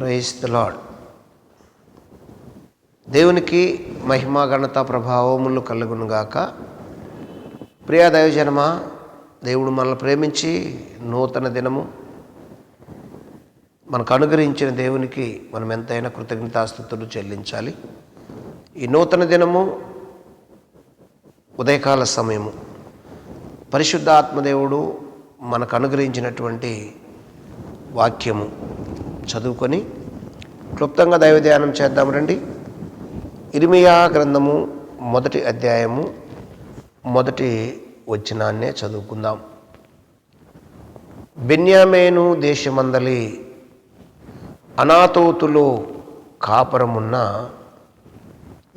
Praise the lord దేవునికి మహిమ ఘనత ప్రభావములు కలుగునుగాక ప్రియా దైవజనమ దేవుడు మనల్ని ప్రేమించి నూతన దినము. మనకు అనుగ్రహించిన దేవునికి మనం ఎంతైనా కృతజ్ఞతాస్థుతులు చెల్లించాలి. ఈ నూతన దినము ఉదయకాల సమయము. పరిశుద్ధ ఆత్మదేవుడు మనకు అనుగ్రహించినటువంటి వాక్యము. చదువుకొని క్లుప్తంగా దైవ ధ్యానం చేద్దాం రండి. ఇరిమియా గ్రంథము మొదటి అధ్యాయము మొదటి వచనాన్నే చదువుకుందాం. బెన్యామేను దేశమందలి అనాతోతులో కాపురమున్న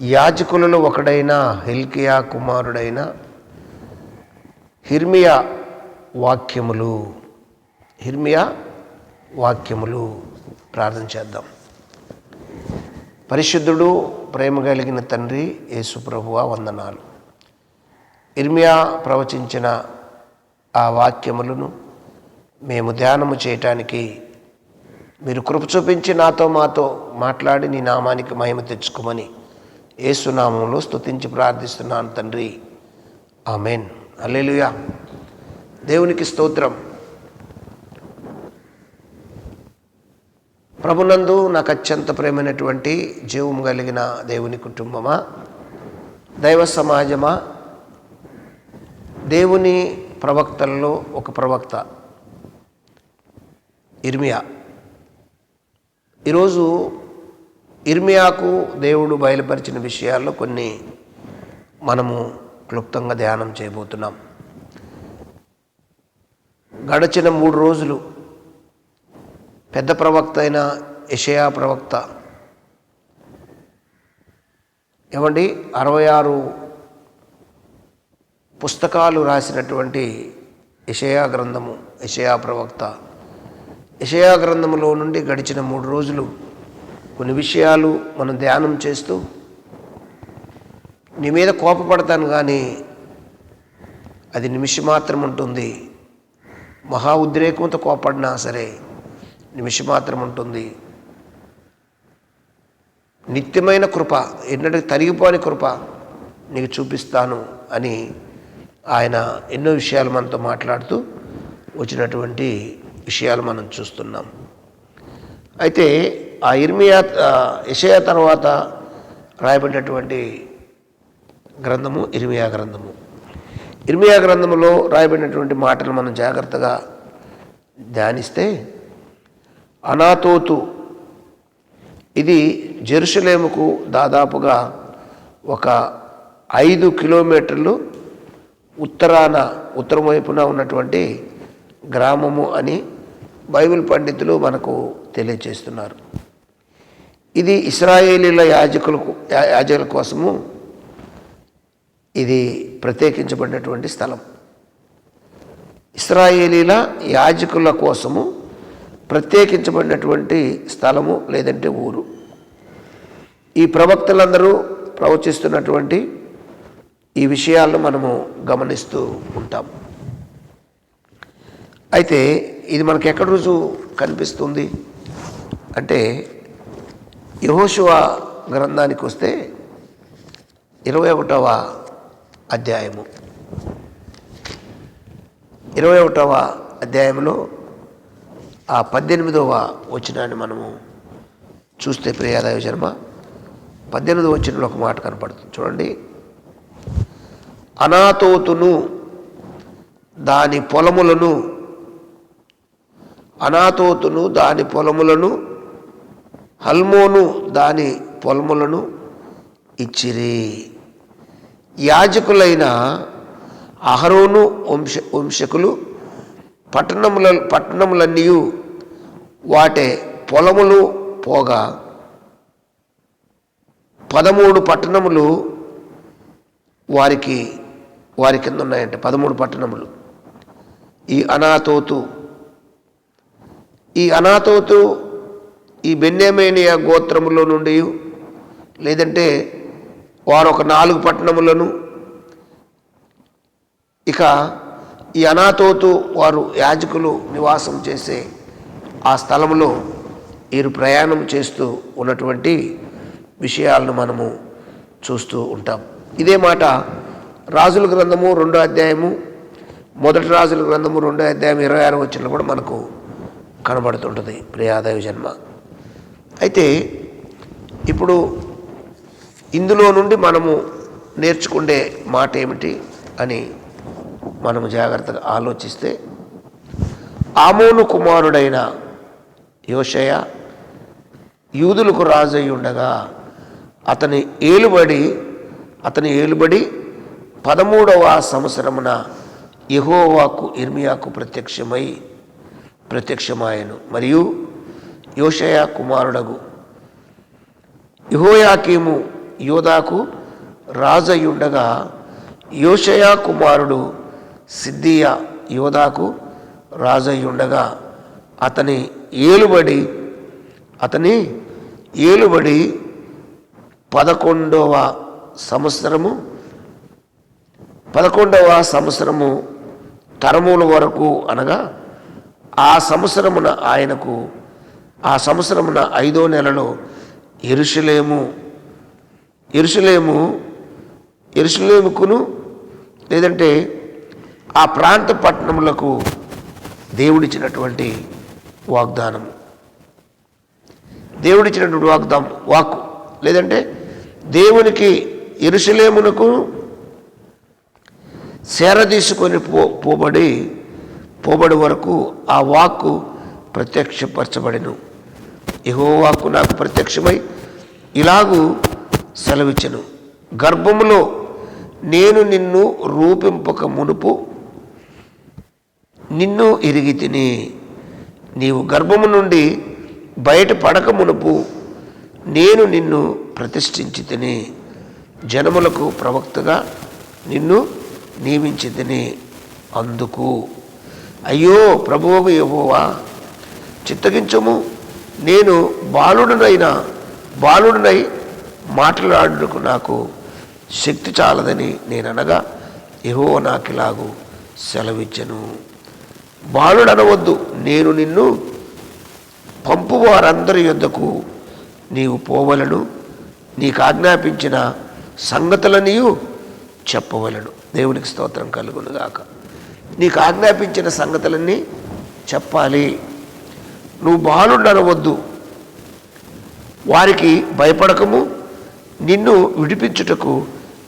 యాజకులలో ఒకడైన హిల్కియా కుమారుడైన హిర్మియా వాక్యములు. హిర్మియా వాక్యములు. ప్రార్థన చేద్దాం. పరిశుద్ధుడు ప్రేమ కలిగిన తండ్రి యేసుప్రభువ వందనాలు. ఇర్మియా ప్రవచించిన ఆ వాక్యములను మేము ధ్యానము చేయటానికి మీరు కృప చూపించి నాతో మాతో మాట్లాడి నీ నామానికి మహిమ తెచ్చుకోమని ఏసునామంలో స్తుతించి ప్రార్థిస్తున్నాను తండ్రి. ఆమెన్. అల్లెలుయా దేవునికి స్తోత్రం. ప్రభునందు నాకు అత్యంత ప్రేమైనటువంటి జీవం కలిగిన దేవుని కుటుంబమా? దైవ సమాజమా? దేవుని ప్రవక్తల్లో ఒక ప్రవక్త ఇర్మియా. ఈరోజు ఇర్మియాకు దేవుడు బయలుపరిచిన విషయాల్లో కొన్ని మనము క్లుప్తంగా ధ్యానం చేయబోతున్నాం. గడచిన మూడు రోజులు పెద్ద ప్రవక్త అయిన యషయా ప్రవక్త. ఏమండి? అరవై ఆరు పుస్తకాలు రాసినటువంటి యషయా గ్రంథము యషయా ప్రవక్త. యషయా గ్రంథములో నుండి గడిచిన మూడు రోజులు కొన్ని విషయాలు మనం ధ్యానం చేస్తూ నీ మీద కోపపడతాను కానీ అది నిమిషం మాత్రం ఉంటుంది. మహా ఉద్రేకంతో కోపడినా సరే నిమిషం మాత్రం ఉంటుంది. నిత్యమైన కృప ఎన్నటికి తరిగిపోని కృప నీకు చూపిస్తాను అని ఆయన ఎన్నో విషయాలు మనతో మాట్లాడుతూ వచ్చినటువంటి విషయాలు మనం చూస్తున్నాం. అయితే ఆ ఇర్మియా ఇషయ తర్వాత రాయబడినటువంటి గ్రంథము ఇర్మియా గ్రంథము. ఇర్మియా గ్రంథములో రాయబడినటువంటి మాటలు మనం జాగ్రత్తగా ధ్యానిస్తే అనాతోతు. ఇది జెరుసలేముకు దాదాపుగా ఒక ఐదు కిలోమీటర్లు ఉత్తరాన ఉత్తరం వైపున ఉన్నటువంటి గ్రామము అని బైబిల్ పండితులు మనకు తెలియచేస్తున్నారు. ఇది ఇస్రాయేలీల యాజకులకు యాజకుల కోసము ఇది ప్రత్యేకించబడినటువంటి స్థలం. ఇస్రాయేలీల యాజకుల కోసము ప్రత్యేకించబడినటువంటి స్థలము లేదంటే ఊరు. ఈ ప్రవక్తలందరూ ప్రవచిస్తున్నటువంటి ఈ విషయాలను మనము గమనిస్తూ ఉంటాం. అయితే ఇది మనకు ఎక్కడ రుజువు కనిపిస్తుంది? అంటే యహోశివ గ్రంథానికి వస్తే ఇరవై ఒకటవ అధ్యాయము. ఇరవై ఒకటవ అధ్యాయంలో ఆ పద్దెనిమిదవ వచనాన్ని మనము చూస్తే ప్రియాదయ జన్మ పద్దెనిమిదవ వచనంలో ఒక మాట కనపడుతుంది. చూడండి. అనాతోతును దాని పొలములను అనాతోతును దాని పొలములను హల్మోను దాని పొలములను ఇచ్చిరి. యాజకులైన అహరోను వంశ వంశకులు పట్టణముల పట్టణములన్నీ వాటి పొలములు పోగా. పదమూడు పట్టణములు వారికి వారి కింద ఉన్నాయంటే పదమూడు పట్టణములు. ఈ అనాతోతు ఈ అనాతోతు ఈ బెన్యామేనియా గోత్రములో నుండి లేదంటే వారు ఒక నాలుగు పట్టణములను ఇక ఈ అనాతోతు వారు యాజకులు నివాసం చేసే ఆ స్థలంలో వీరు ప్రయాణం చేస్తూ ఉన్నటువంటి విషయాలను మనము చూస్తూ ఉంటాం. ఇదే మాట రాజుల గ్రంథము రెండో అధ్యాయము మొదటి రాజుల గ్రంథము రెండో అధ్యాయం ఇరవై ఆరు వచ్చిన కూడా మనకు కనబడుతుంటుంది ప్రియాదైవ జన్మ. అయితే ఇప్పుడు ఇందులో నుండి మనము నేర్చుకునే మాట ఏమిటి అని మనము జాగ్రత్తగా ఆలోచిస్తే ఆమోను కుమారుడైన యోషయ యూదులకు రాజు అయి ఉండగా అతని ఏలుబడి అతని ఏలుబడి పదమూడవ సంవత్సరమున యహోవాకు ఇర్మియాకు ప్రత్యక్షమై ప్రత్యక్షమాయను. మరియు యోషయ కుమారుడగు యహోయాకీము యోధాకు రాజయ్యుండగా యోషయా కుమారుడు సిద్ధియ యోధాకు రాజయ్యుండగా అతని ఏలుబడి అతని ఏలుబడి పదకొండవ సంవత్సరము పదకొండవ సంవత్సరము తరముల వరకు అనగా ఆ సంవత్సరమున ఆయనకు ఆ సంవత్సరమున ఐదో నెలలో ఎరుషలేము ఎరుషులేము ఎరుషులేముకును లేదంటే ఆ ప్రాంత పట్టణములకు దేవుడిచ్చినటువంటి వాగ్దానం. దేవుడిచ్చినటువంటి వాగ్దానం వాక్కు. లేదంటే దేవునికి ఎరుషలేమునకు సేరదీసుకొని పో పోబడి పోబడి వరకు ఆ వాక్కు ప్రత్యక్షపరచబడిను. యహో వాక్కు నాకు ప్రత్యక్షమై ఇలాగూ సెలవిచ్చను. గర్భములో నేను నిన్ను రూపింపక మునుపు నిన్ను ఎరిగి తిని నీవు గర్భము నుండి బయట పడక మునుపు నేను నిన్ను ప్రతిష్ఠించి తిని జనములకు ప్రవక్తగా నిన్ను నియమించి తిని అందుకు. అయ్యో ప్రభువు యహోవా చిత్తగించము. నేను బాలుడునైన బాలుడినై మాట్లాడుటకు నాకు శక్తి చాలదని నేను అనగా యహో నాకిలాగు సెలవిచ్చను. బాలుడనవద్దు. నేను నిన్ను పంపు వారందరి యొద్దకు నీవు పోవలను నీకు ఆజ్ఞాపించిన సంగతులనియు చెప్పవలను. దేవునికి స్తోత్రం కలుగునుగాక. నీకు ఆజ్ఞాపించిన సంగతులన్నీ చెప్పాలి. నువ్వు బాలుండనవద్దు. వారికి భయపడకము. నిన్ను విడిపించుటకు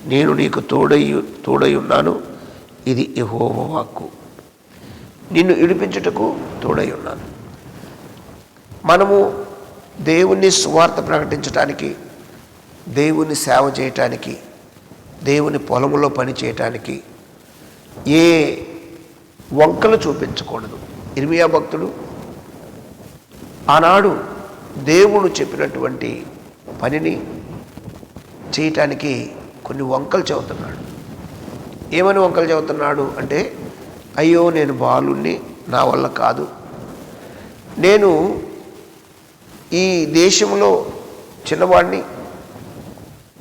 నేను నీకు తోడయ్యు తోడై ఉన్నాను. ఇది యహోవ వాక్కు. నిన్ను విడిపించుటకు తోడై ఉన్నాను. మనము దేవుని సువార్త ప్రకటించటానికి దేవుని సేవ చేయటానికి దేవుని పొలములో పని చేయటానికి ఏ వంకలు చూపించకూడదు. ఇర్మియా భక్తుడు ఆనాడు దేవుడు చెప్పినటువంటి పనిని చేయటానికి కొన్ని వంకలు చెబుతున్నాడు. ఏమని వంకలు చెబుతున్నాడు అంటే అయ్యో నేను బాలుణ్ణి నా వల్ల కాదు. నేను ఈ దేశంలో చిన్నవాడిని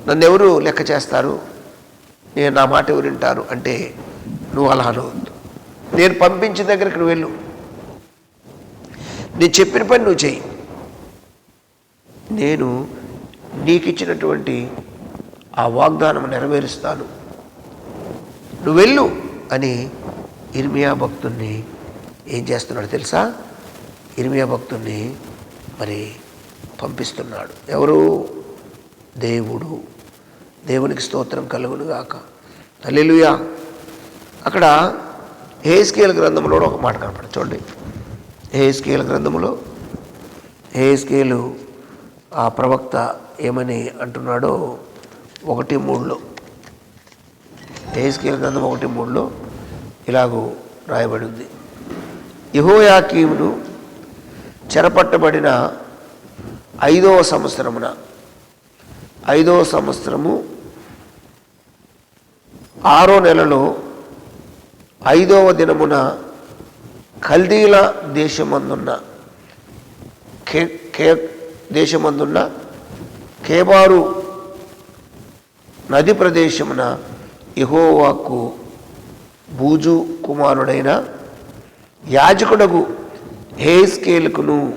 నన్ను ఎవరు లెక్క చేస్తారు? నేను నా మాట ఎవరు వింటారు? అంటే నువ్వు అలా అనవద్దు నేను పంపించిన దగ్గరికి నువ్వు వెళ్ళు. నేను చెప్పిన పని నువ్వు చెయ్యి. నేను నీకు ఇచ్చినటువంటి ఆ వాగ్దానం నెరవేరుస్తాను. నువ్వు వెళ్ళు అని ఇర్మియా భక్తుణ్ణి ఏం చేస్తున్నాడు తెలుసా? ఇర్మియా భక్తుణ్ణి మరి పంపిస్తున్నాడు. ఎవరు? దేవుడు. దేవునికి స్తోత్రం కలుగునుగాక గాక. అక్కడ హేస్కేల్ గ్రంథంలో ఒక మాట కనపడ చూడండి. హేస్కేల్ గ్రంథంలో హేస్కేలు ఆ ప్రవక్త ఏమని అంటున్నాడో? ఒకటి మూడులో. హేస్కేల్ గ్రంథం ఒకటి మూడులో ఇలాగూ రాయబడి ఉంది యహోయాకీమును చెరపట్టబడిన ఐదవ సంవత్సరమున ఐదవ సంవత్సరము ఆరో నెలలో ఐదవ దినమున కల్దీల దేశమందున్న కే కే దేశమందున్న కేబారు నది ప్రదేశమున యహోవాకు బూజు కుమారుడైన యాజకుడగు హేస్కేలుకును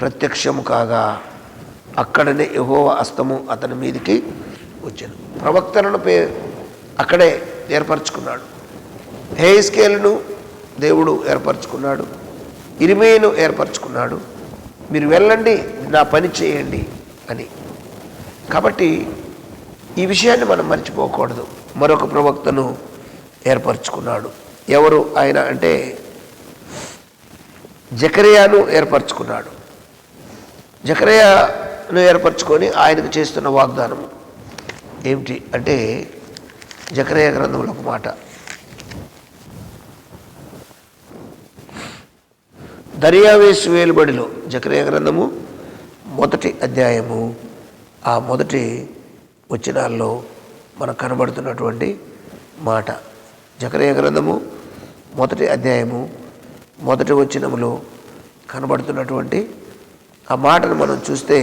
ప్రత్యక్షము కాగా అక్కడనే యహోవ అస్తము అతని మీదికి వచ్చాను ప్రవక్తలను పే అక్కడే ఏర్పరచుకున్నాడు. హేస్కేలును దేవుడు ఏర్పరచుకున్నాడు. ఇరిమేను ఏర్పరచుకున్నాడు. మీరు వెళ్ళండి నా పని చేయండి అని. కాబట్టి ఈ విషయాన్ని మనం మర్చిపోకూడదు. మరొక ప్రవక్తను ఏర్పరచుకున్నాడు. ఎవరు? ఆయన అంటే జకరియాను ఏర్పరచుకున్నాడు. జకరియను ఏర్పరచుకొని ఆయనకు చేస్తున్న వాగ్దానం ఏమిటి అంటే జకరయ గ్రంథంలో ఒక మాట. దర్యావేసి వేలుబడిలో జకరయ గ్రంథము మొదటి అధ్యాయము ఆ మొదటి వచనాల్లో మనకు కనబడుతున్నటువంటి మాట. జకరయ గ్రంథము మొదటి అధ్యాయము మొదటి వచ్చినములో కనబడుతున్నటువంటి ఆ మాటను మనం చూస్తే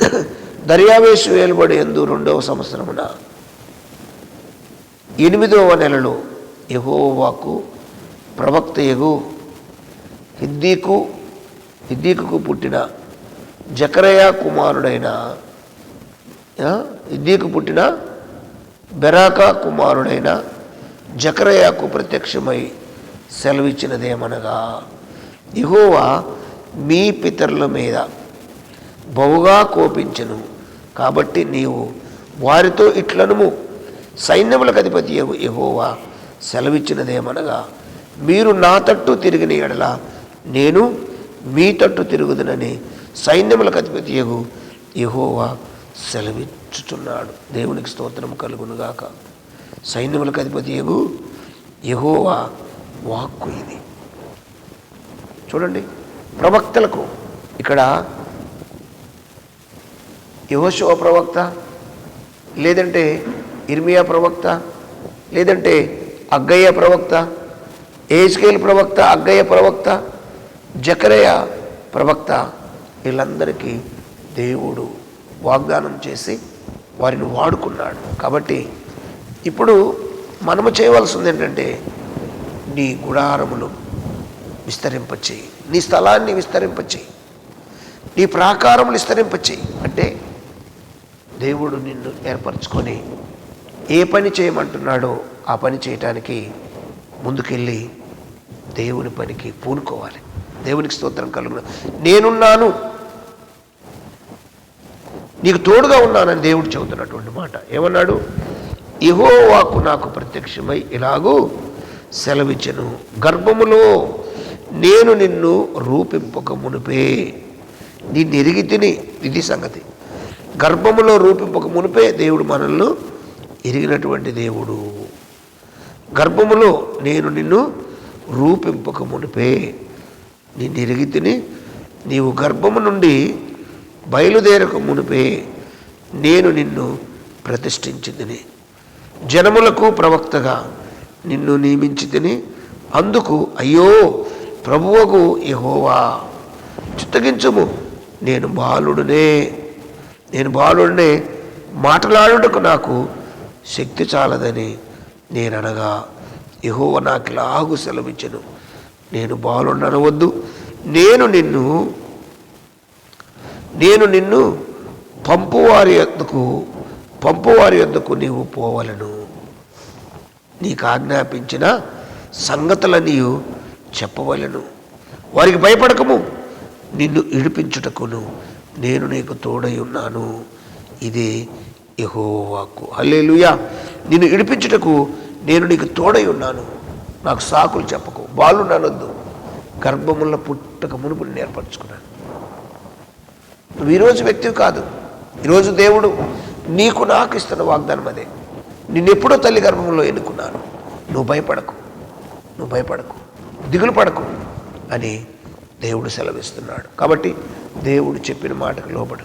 దర్యావేశు వేలుబడి ఎందు రెండవ సంవత్సరమున ఎనిమిదవ నెలలో యహోవాకు ప్రవక్త ఎగు హిద్దీకు హిద్దీకు పుట్టిన జకరయ కుమారుడైన హిందీకు హిద్దీకు పుట్టిన బెరాకా కుమారుడైన జకరయాకు ప్రత్యక్షమై సెలవిచ్చినదేమనగా ఇహోవా మీ పితరుల మీద బహుగా కోపించను కాబట్టి నీవు వారితో ఇట్లనుము. సైన్యములకు అధిపతి యహోవా సెలవిచ్చినదేమనగా మీరు నా తట్టు తిరిగిన ఎడల నేను మీ తట్టు తిరుగుదునని సైన్యములకు అధిపతి ఎగు యహోవా సెలవిచ్చుచున్నాడు. దేవునికి స్తోత్రం కలుగునుగాక. సైన్యములకు అధిపతి యగు యహోవా వాక్కు ఇది. చూడండి ప్రవక్తలకు ఇక్కడ యహోశివ ప్రవక్త లేదంటే ఇర్మియా ప్రవక్త లేదంటే అగ్గయ్య ప్రవక్త ఏజ్కేల్ ప్రవక్త అగ్గయ్య ప్రవక్త జకరయ ప్రవక్త వీళ్ళందరికీ దేవుడు వాగ్దానం చేసి వారిని వాడుకున్నాడు. కాబట్టి ఇప్పుడు మనము చేయవలసింది ఏంటంటే నీ గుడారములు విస్తరింపచేయి. నీ స్థలాన్ని విస్తరింపచేయి. నీ ప్రాకారములు విస్తరింపచేయి. అంటే దేవుడు నిన్ను ఏర్పరచుకొని ఏ పని చేయమంటున్నాడో ఆ పని చేయటానికి ముందుకెళ్ళి దేవుని పనికి పూనుకోవాలి. దేవునికి స్తోత్రం కలుగు నేనున్నాను. నీకు తోడుగా ఉన్నానని దేవుడు చెబుతున్నటువంటి మాట. ఏమన్నాడు? ఇహో వాకు నాకు ప్రత్యక్షమై ఇలాగూ సెలవిచ్చను. గర్భములో నేను నిన్ను రూపింపక మునిపే. నిన్ను ఎరిగి తిని ఇది సంగతి. గర్భములో రూపింపక మునిపే దేవుడు మనల్ని ఎరిగినటువంటి దేవుడు. గర్భములో నేను నిన్ను రూపింపక మునిపే. నిన్ను ఎరిగి తిని నీవు గర్భము నుండి బయలుదేరక మునిపే. నేను నిన్ను ప్రతిష్ఠించిందిని. జనములకు ప్రవక్తగా నిన్ను నియమించి తిని అందుకు అయ్యో ప్రభువకు యహోవా చిత్తగించుము. నేను బాలుడునే నేను బాలుడినే మాట్లాడుటకు నాకు శక్తి చాలదని నేను అనగా యహోవ నాకు లాగు సెలవిచ్చను. నేను బాలుండనవద్దు నేను నిన్ను నేను నిన్ను పంపువారి ఎందుకు పంపువారి యొద్దకు నీవు పోవలను. నీకు ఆజ్ఞాపించిన సంగతులనియు చెప్పవలను. వారికి భయపడకము. నిన్ను ఇడిపించుటకును నేను నీకు తోడై ఉన్నాను. ఇదే యహోవాకు. హల్లెలూయా. నిన్ను ఇడిపించుటకు నేను నీకు తోడై ఉన్నాను. నాకు సాకులు చెప్పకు. బాలు ననొద్దు గర్భముల పుట్టక మునుపు నేర్పరచుకున్నాను. నువ్వు ఈరోజు వ్యక్తివి కాదు. ఈరోజు దేవుడు నీకు నాకు ఇస్తున్న వాగ్దానం అదే. నిన్నెప్పుడో తల్లి గర్భంలో ఎన్నుకున్నాను. నువ్వు భయపడకు. నువ్వు భయపడకు. దిగులు పడకు అని దేవుడు సెలవిస్తున్నాడు. కాబట్టి దేవుడు చెప్పిన మాటకు లోబడు.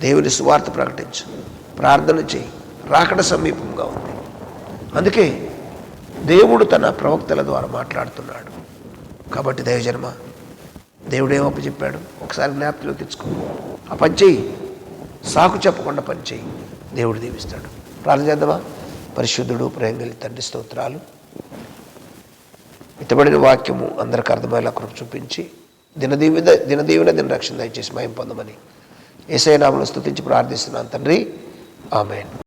దేవుని సువార్త ప్రకటించు. ప్రార్థన చేయి. రాకడ సమీపంగా ఉంది. అందుకే దేవుడు తన ప్రవక్తల ద్వారా మాట్లాడుతున్నాడు. కాబట్టి దైవజన్మ దేవుడు ఏమప్ప చెప్పాడు ఒకసారి జ్ఞాపకంలో తెచ్చుకో. ఆ పని చేయి సాకు చెప్పకుండా పనిచేయి దేవుడు దీవిస్తాడు. ప్రార్థన చేద్దామా? పరిశుద్ధుడు ప్రేంగలి తండ్రి స్తోత్రాలు. ఇతబడిన వాక్యము అందరికి అర్థమయ్యేలా కృప చూపించి దినదీవిన దినదీవిన దిన రక్షణ దయచేసి మయం పొందమని. ఏసై నామను స్తుతించి ప్రార్థిస్తున్నాను తండ్రి. ఆమెన్.